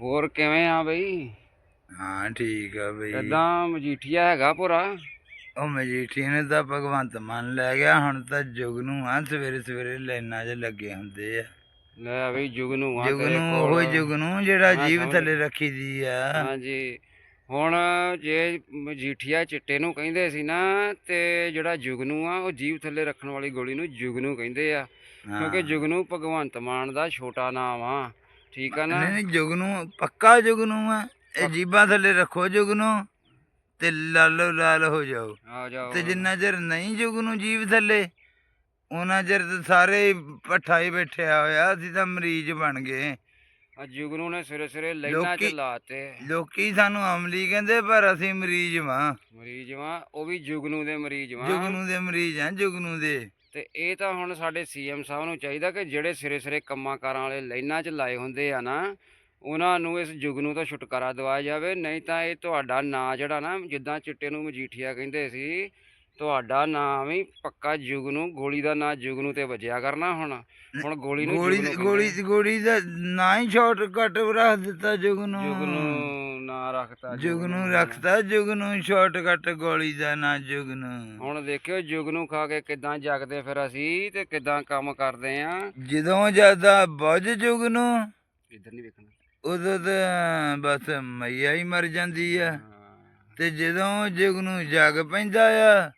ਹੋਰ ਕਿਵੇਂ ਆ ਬਈ? ਹਾਂ ਠੀਕ ਆ ਬਈ। ਕਿੱਦਾਂ ਮਜੀਠੀਆ ਹੈਗਾ ਪੂਰਾ ਉਹ ਮਜੀਠੀ ਨੇ ਤਾਂ ਭਗਵੰਤ ਮਾਨ ਲੈ ਗਿਆ ਹੁਣ ਤਾਂ ਜੁਗਨੂ ਆ ਸਵੇਰੇ ਸਵੇਰੇ ਲਾਈਨਾਂ 'ਚ ਲੱਗੇ ਹੁੰਦੇ ਆ। ਲੈ ਬਈ ਜੁਗਨੂ ਆ ਤੇਰੇ ਜੁਗਨੂ ਕੋਲ। ਉਹ ਜੁਗਨੂ ਜਿਹੜਾ ਹਾਂ, ਜੀਵ ਥੱਲੇ ਰੱਖੀ ਦੀ ਆ। ਹਾਂਜੀ। ਹੁਣ ਜੇ ਮਜੀਠੀਆ ਚਿੱਟੇ ਨੂੰ ਕਹਿੰਦੇ ਸੀ ਨਾ ਤੇ ਜਿਹੜਾ ਜੁਗਨੂ ਆ ਉਹ ਜੀਵ ਥੱਲੇ ਰੱਖਣ ਵਾਲੀ ਗੋਲੀ ਨੂੰ ਜੁਗਨੂ ਕਹਿੰਦੇ ਆ। ਕਿਉਂਕਿ। ਜੁਗਨੂ ਭਗਵੰਤ ਮਾਨ ਦਾ ਛੋਟਾ ਨਾਮ ਆ। ਠੀਕ ਆ ਨਾ? ਨਹੀਂ ਨਹੀਂ ਜੁਗਨੂ ਪੱਕਾ ਜੁਗਨੂ ਆ। ਇਹ ਜੀਬਾਂ ਥੱਲੇ ਰੱਖੋ ਜੁਗਨੂ ਤੇ ਲਾਲੋ ਲਾਲ ਹੋ ਜਾਓ। ਆ ਜਾਓ। ਤੇ ਜਿੰਨਾ ਚਿਰ ਨਹੀਂ ਜੁਗਨੂ ਜੀਵ ਥੱਲੇ ਉਹਨਾਂ ਚਿਰ ਤਾਂ ਸਾਰੇ ਹੀ ਭੱਠਾ ਹੀ ਬੈਠਿਆ ਹੋਇਆ ਅਸੀਂ ਤਾਂ ਮਰੀਜ਼ ਬਣ ਗਏ। ਆ ਜੁਗਨੂ ਨੇ ਸਵੇਰੇ ਸਵੇਰੇ ਲਾਈਨਾਂ ਚ ਲੋਕੀ- ਲਾਤੇ। ਲੋਕੀ ਸਾਨੂੰ ਅਮਲੀ ਕਹਿੰਦੇ ਪਰ ਅਸੀਂ ਮਰੀਜ਼ ਵਾਂ। ਮਰੀਜ਼ ਵਾਂ ਉਹ ਵੀ ਜੁਗਨੂ ਦੇ ਮਰੀਜ਼ ਵਾਂ। ਜੁਗਨੂ ਦੇ ਮਰੀਜ਼ ਆ ਜੁਗਨੂ ਦੇ। ਤੇ ਇਹ ਤਾਂ ਹੁਣ ਸਾਡੇ ਸੀਐਮ ਸਾਹਿਬ ਨੂੰ ਚਾਹੀਦਾ ਕਿ ਜਿਹੜੇ ਸਿਰੇ ਸਿਰੇ ਕੰਮਾਂ ਕਾਰਾਂ ਵਾਲੇ ਲਾਈਨਾਂ 'ਚ ਲਾਏ ਹੁੰਦੇ ਆ ਨਾ ਉਹਨਾਂ ਨੂੰ ਇਸ ਜੁਗਨੂ ਤੋਂ ਛੁਟਕਾਰਾ ਦਿਵਾਇਆ ਜਾਵੇ ਨਹੀਂ ਤਾਂ ਇਹ ਤੁਹਾਡਾ ਨਾਂ ਜਿਹੜਾ ਨਾ ਜਿੱਦਾਂ ਚਿੱਟੇ ਨੂੰ ਮਜੀਠੀਆ ਕਹਿੰਦੇ ਸੀ ਤੁਹਾਡਾ ਨਾਮ ਵੀ ਪੱਕਾ ਜੁਗਨੂ ਗੋਲੀ ਦਾ ਨਾਂ ਜੁਗਨੂ ਤੇ ਵੱਜਿਆ ਕਰਨਾ ਹੁਣ ਹੁਣ ਗੋਲੀ ਨੂੰ ਗੋਲੀ ਗੋਲੀ। ਗੋਲੀ ਦਾ ਨਾ ਹੀ ਸ਼ਾਰਟਕਟ ਰੱਖ ਦਿੱਤਾ ਜੁਗਨੂ ਜੁਗਨੂ ਨਾਂ ਰੱਖਤਾ ਜੁਗਨੂ ਰੱਖਤਾ ਜੁਗਨੂ ਸ਼ਾਰਟਕਟ ਗੋਲੀ ਦਾ ਨਾ ਜੁਗਨੂ। ਹੁਣ ਦੇਖਿਓ ਜੁਗਨੂ ਖਾ ਕੇ ਕਿਦਾਂ ਜਗਦੇ ਫਿਰ ਅਸੀਂ ਤੇ ਕਿਦਾਂ ਕੰਮ ਕਰਦੇ ਆ। ਜਦੋਂ ਜ਼ਿਆਦਾ ਬੁੱਝ ਜੁਗਨੂ ਇੱਧਰ ਨਹੀਂ ਵੇਖਣਾ। ਉਦੋਂ ਤਾਂ ਬਸ ਮਈਆ ਹੀ ਮਰ ਜਾਂਦੀ ਆ। ਹਾਂ। ਤੇ ਜਦੋਂ ਜੁਗਨੂ ਜਗ ਪੈਂਦਾ ਆ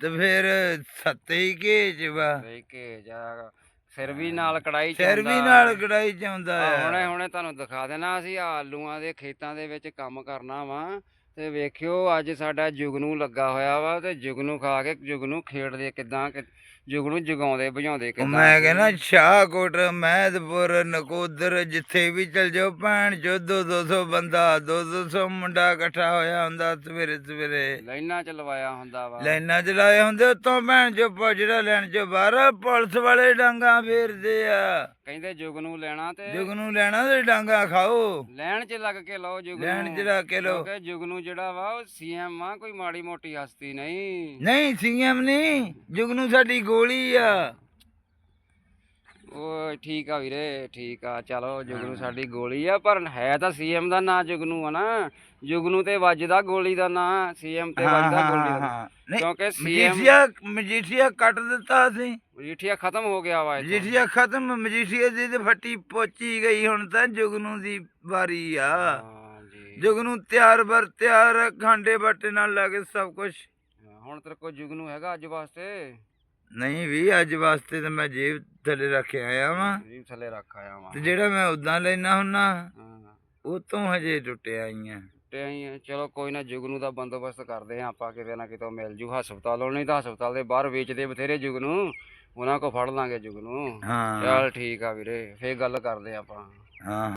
ਤੇ ਫਿਰ ਸੱਤੇ ਹੀ ਘੇਚ ਵਾ। ਸਹੀ ਕਿ ਜਾ ਸਿਰ ਵੀ ਨਾਲ ਕੜਾਈ ਚ ਸਿਰ ਵੀ ਹੁੰਦਾ। ਨਾਲ ਕੜਾਈ ਚ ਆਉਂਦਾ ਆ ਹੁਣੇ ਹੁਣੇ ਤੁਹਾਨੂੰ ਦਿਖਾ ਦੇਣਾ ਅਸੀਂ ਆਲੂਆਂ ਦੇ ਖੇਤਾਂ ਦੇ ਵਿੱਚ ਕੰਮ ਕਰਨਾ ਵਾ ਤੇ ਵੇਖਿਓ ਅੱਜ ਸਾਡਾ ਜੁਗਨੂ ਲੱਗਾ ਹੋਇਆ ਵਾ ਤੇ ਜੁਗਨੂ ਖਾ ਕੇ ਜੁਗਨੂ ਖੇਡਦੇ ਕਿਦਾਂ ਜੁਗਨੂ ਜਗਾਉਂਦੇ ਭਜਾਉਂਦੇ ਕਿਦਾਂ ਮੈਂ ਕਹਿੰਦਾ ਸ਼ਾਹਕੋਟ ਮਹਿਦਪੁਰ ਨਕੋਦਰ ਜਿੱਥੇ ਵੀ ਚਲ ਜਾਓ ਭੈਣ ਜੋ 200 ਬੰਦਾ 200 ਮੁੰਡਾ ਇਕੱਠਾ ਹੋਇਆ ਹੁੰਦਾ ਸਵੇਰੇ ਸਵੇਰੇ। ਲਾਈਨਾਂ ਚ ਲਵਾਇਆ ਹੁੰਦਾ ਵਾ। ਲਾਈਨਾਂ ਚ ਲਾਏ ਹੁੰਦੇ ਉਤੋਂ ਭੈਣ ਜੋ ਜਿਹੜਾ ਲੈਣ ਚੋਂ ਬਾਹਰ ਪੁਲਿਸ ਵਾਲੇ ਡਾਂਗਾ ਫੇਰਦੇ ਆ। ਕਹਿੰਦੇ ਜੁਗਨੂ ਲੈਣਾ ਤੇ ਜੁਗਨੂ ਲੈਣਾ ਤੇ ਡਾਂਗਾ ਖਾਓ। ਲੈਣ ਚ ਲੱਗ ਕੇ ਲਓ ਜੁਗਨੂ ਲੈਣ ਚ ਲੱਗ ਕੇ ਲਓ। ਕਿਉਂਕਿ ਜੁਗਨੂ ਜਿਹੜਾ ਵਾ ਉਹ ਸੀਐਮ ਆ ਕੋਈ ਮਾੜੀ ਮੋਟੀ ਹਸਤੀ ਨਹੀਂ। ਨਹੀਂ ਸੀਐਮ ਨਹੀਂ। ਜੁਗਨੂ ਸਾਡੀ ਗੋਲੀ ਆ। ਠੀਕ ਆ ਵੀਰੇ ਠੀਕ ਆ। ਚਲੋ ਜੁਗਨੂ ਸਾਡੀ ਗੋਲੀ ਆ ਪਰ ਹੈ ਤਾਂ ਸੀਐਮ ਦਾ ਨਾਂ ਜੁਗਨੂ ਆ ਨਾ। ਜੁਗਨੂ ਤੇ ਵੱਜਦਾ ਗੋਲੀ ਦਾ ਨਾਂ ਸੀਐਮ ਤੇ ਵੱਜਦਾ ਗੋਲੀ ਦਾ ਨਾਂ। ਕਿਉਂਕਿ ਸੀਐਮ ਮਜੀਠੀਆ ਮਜੀਠੀਆ ਕੱਟ ਦਿੱਤਾ ਸੀ ਮਜੀਠੀਆ ਖਤਮ ਹੋ ਗਿਆ ਵਾ ਇੱਥੋਂ। ਮਜੀਠੀਆ ਖਤਮ ਮਜੀਠੀਆ ਦੀ ਤੇ ਫੱਟੀ ਪੋਚੀ ਗਈ ਹੁਣ ਤਾਂ ਜੁਗਨੂ ਦੀ ਵਾਰੀ ਆ। ਹਾਂ ਜੀ ਜੁਗਨੂ ਤਿਆਰ ਬਰ ਤਿਆਰ ਖਾਂਡੇ ਬਾਟੇ ਨਾਲ ਲਾ ਕੇ ਸਭ ਕੁਝ ਹੁਣ ਤੇਰੇ ਕੋਲ ਜੁਗਨੂ ਹੈਗਾ ਅੱਜ ਵਾਸਤੇ। ਨਹੀਂ ਵੀ ਅੱਜ ਵਾਸਤੇ ਤਾਂ ਮੈਂ ਜੇਬ ਥੱਲੇ ਰੱਖ ਆਇਆ ਵਾਂ। ਜੀ ਥੱਲੇ ਰੱਖ ਆਇਆ ਵਾ। ਤੇ ਜਿਹੜਾ ਮੈਂ ਉਦਾਂ ਲੈਣਾ ਹੁੰਨਾ ਹਾਂ। ਉਹ ਤੋਂ ਹਜੇ ਟੁੱਟਿਆ ਆਈਆਂ ਤੇ ਅਸੀਂ ਚਲੋ ਕੋਈ ਨਾ ਜੁਗਨੂ ਦਾ ਬੰਦੋਬਸਤ ਕਰਦੇ ਆ ਆਪਾਂ ਕਿਤੇ ਨਾ ਕਿਤੇ ਮਿਲ ਜੂ। ਹਸਪਤਾਲੋਂ ਨਹੀਂ ਤਾਂ ਹਸਪਤਾਲ ਦੇ ਬਾਹਰ ਵੇਚਦੇ ਬਥੇਰੇ ਜੁਗਨੂ। ਉਹਨਾਂ ਕੋ ਫੜ ਲਾਂਗੇ ਜੁਗਨੂ। ਹਾਂ। ਚੱਲ ਠੀਕ ਆ ਵੀਰੇ ਫੇਰ ਗੱਲ ਕਰਦੇ ਆਪਾਂ। ਹਾਂ।